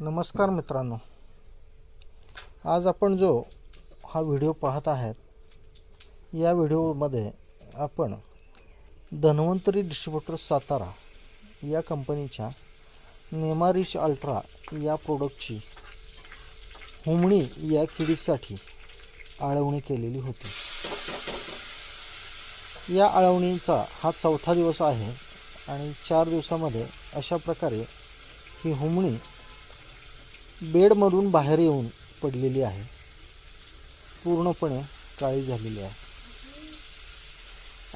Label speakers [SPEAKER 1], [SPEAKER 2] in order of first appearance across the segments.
[SPEAKER 1] नमस्कार मित्रांनो. आज आपण जो हा व्हिडिओ पाहत आहात या व्हिडिओमध्ये आपण धन्वंतरी डिस्ट्रीब्युटर सातारा या कंपनीच्या नेमारिच अल्ट्रा या प्रोडक्टची हुमणी या किडीसाठी आळवणी केलेली होती. या आळवणीचा हा चौथा दिवस आहे आणि चार दिवसामध्ये अशा प्रकारे ही हुमणी बेडमधून बाहेर येऊन पडलेली आहे. पूर्णपणे काळी झालेली आहे.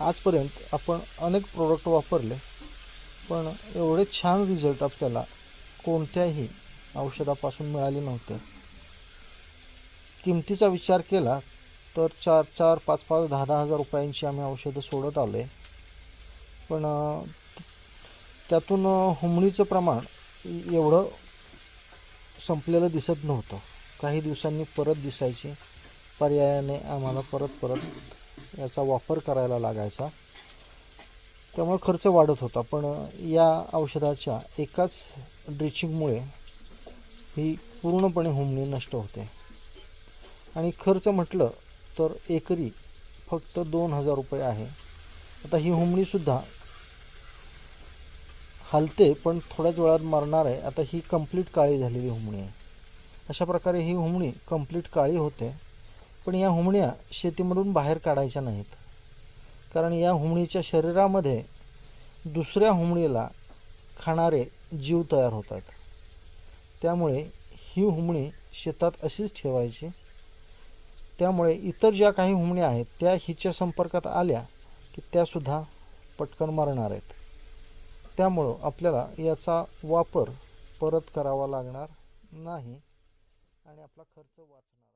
[SPEAKER 1] आजपर्यंत आपण अनेक प्रोडक्ट वापरले पण एवढे छान रिझल्ट आपल्याला कोणत्याही औषधापासून मिळाले नव्हते. किमतीचा विचार केला तर चार चार पाच पाच दहा दहा हजार रुपयांची आम्ही औषधं सोडत आलो आहे पण त्यातून हुमणीचं प्रमाण एवढं संपलेलं दिसत नव्हतं. काही दिवसांनी परत दिसायची. पर्यायाने आम्हाला परत परत याचा वापर करायला लागायचा. त्यामुळे खर्च वाढत होता. पण या औषधाच्या एकाच ड्रिचिंगमुळे ही पूर्णपणे हुमणी नष्ट होते. आणि खर्च म्हटलं तर एकरी फक्त दोन हजार रुपये आहे. आता ही हुमणीसुद्धा हलते पण थोड्याच वेळात मरणार आहे. आता ही कंप्लीट काळी झालेली हुमणी आहे. अशा प्रकारे ही हुमणी कंप्लीट काळी होते. पण या हुमण्या शेतीमधून बाहेर काढायच्या नाहीत. कारण या हुमणीच्या शरीरामध्ये दुसऱ्या हुमणीला खाणारे जीव तयार होतात. त्यामुळे ही हुमणी शेतात अशीच ठेवायची. त्यामुळे इतर ज्या काही हुमण्या आहेत त्या हिच्या संपर्कात आल्या की त्यासुद्धा पटकन मरणार आहेत. त्यामुळं आपल्याला याचा वापर परत करावा लागणार नाही आणि आपला खर्च वाचणार